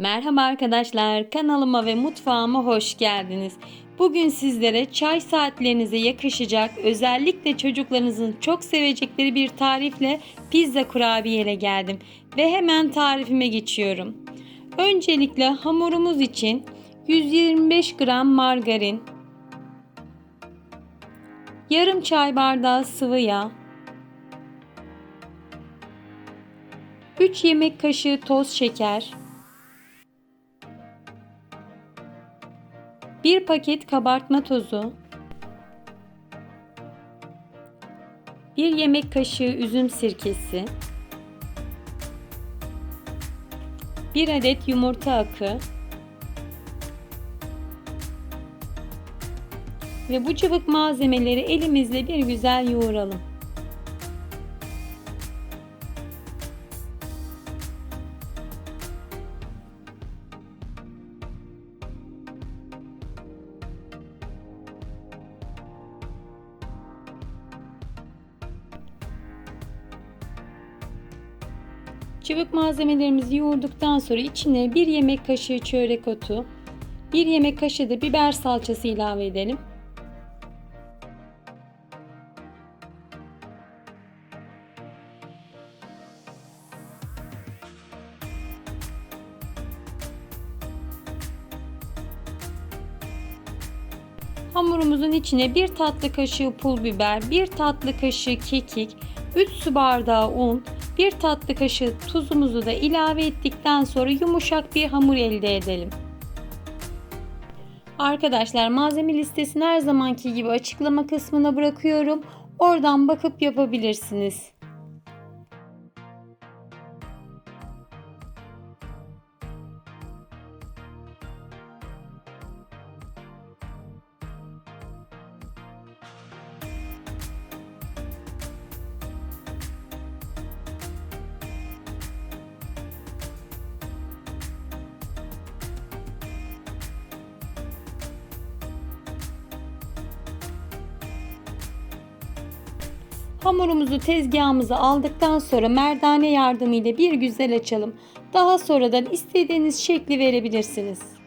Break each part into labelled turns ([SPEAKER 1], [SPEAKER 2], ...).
[SPEAKER 1] Merhaba arkadaşlar, kanalıma ve mutfağıma hoş geldiniz. Bugün sizlere çay saatlerinize yakışacak, özellikle çocuklarınızın çok sevecekleri bir tarifle pizza kurabiye ile geldim. Ve hemen tarifime geçiyorum. Öncelikle hamurumuz için 125 gram margarin, yarım çay bardağı sıvı yağ, 3 yemek kaşığı toz şeker, 1 paket kabartma tozu, 1 yemek kaşığı üzüm sirkesi, 1 adet yumurta akı. Ve bu cıvık malzemeleri elimizle bir güzel yoğuralım. Çubuk malzemelerimizi yoğurduktan sonra içine 1 yemek kaşığı çörek otu, 1 yemek kaşığı da biber salçası ilave edelim. Hamurumuzun içine 1 tatlı kaşığı pul biber, 1 tatlı kaşığı kekik, 3 su bardağı un, 1 tatlı kaşığı tuzumuzu da ilave ettikten sonra yumuşak bir hamur elde edelim. Arkadaşlar malzeme listesini her zamanki gibi açıklama kısmına bırakıyorum. Oradan bakıp yapabilirsiniz. Hamurumuzu tezgahımıza aldıktan sonra merdane yardımıyla bir güzel açalım. Daha sonradan istediğiniz şekli verebilirsiniz.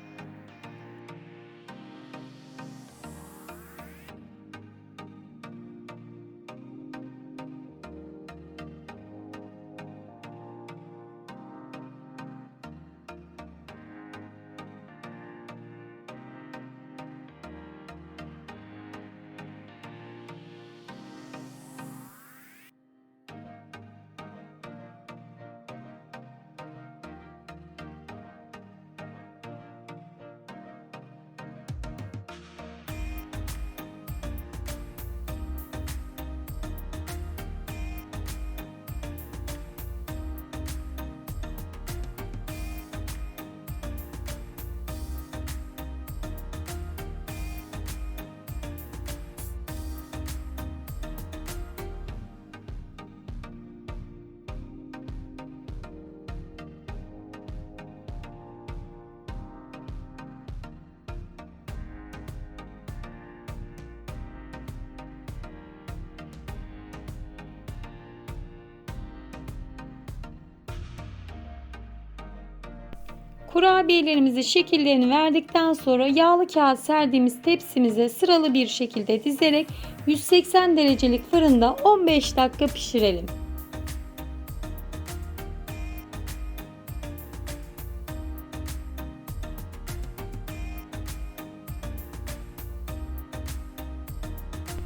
[SPEAKER 1] Kurabiyelerimizi şekillerini verdikten sonra yağlı kağıt serdiğimiz tepsimize sıralı bir şekilde dizerek 180 derecelik fırında 15 dakika pişirelim.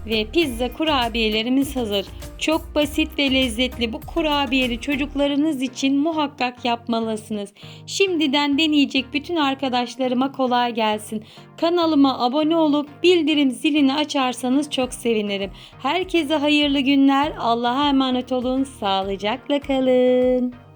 [SPEAKER 1] Ve pizza kurabiyelerimiz hazır. Çok basit ve lezzetli bu kurabiyeli çocuklarınız için muhakkak yapmalısınız. Şimdiden deneyecek bütün arkadaşlarıma kolay gelsin. Kanalıma abone olup bildirim zilini açarsanız çok sevinirim. Herkese hayırlı günler. Allah'a emanet olun. Sağlıcakla kalın.